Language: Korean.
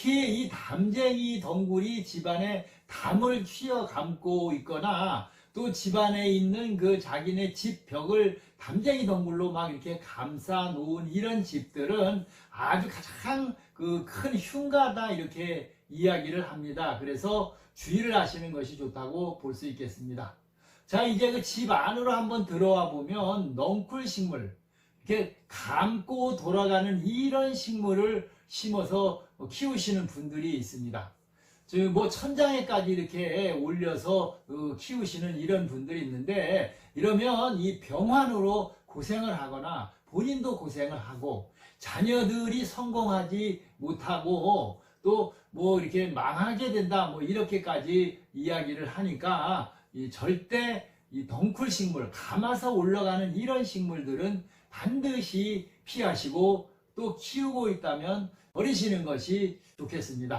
특히 이 담쟁이 덩굴이 집안에 담을 휘어 감고 있거나 또 집안에 있는 그 자기네 집 벽을 담쟁이 덩굴로 막 이렇게 감싸 놓은 이런 집들은 아주 가장 그 큰 흉가다 이렇게 이야기를 합니다. 그래서 주의를 하시는 것이 좋다고 볼 수 있겠습니다. 자, 이제 그 집 안으로 한번 들어와 보면 넝쿨 식물, 이렇게 감고 돌아가는 이런 식물을 심어서 키우시는 분들이 있습니다. 뭐 천장에까지 이렇게 올려서 어, 키우시는 이런 분들이 있는데 이러면 이 병환으로 고생을 하거나 본인도 고생을 하고 자녀들이 성공하지 못하고 또 뭐 이렇게 망하게 된다 뭐 이렇게까지 이야기를 하니까 이 절대 이 덩쿨 식물 감아서 올라가는 이런 식물들은 반드시 피하시고 또 키우고 있다면 버리시는 것이 좋겠습니다.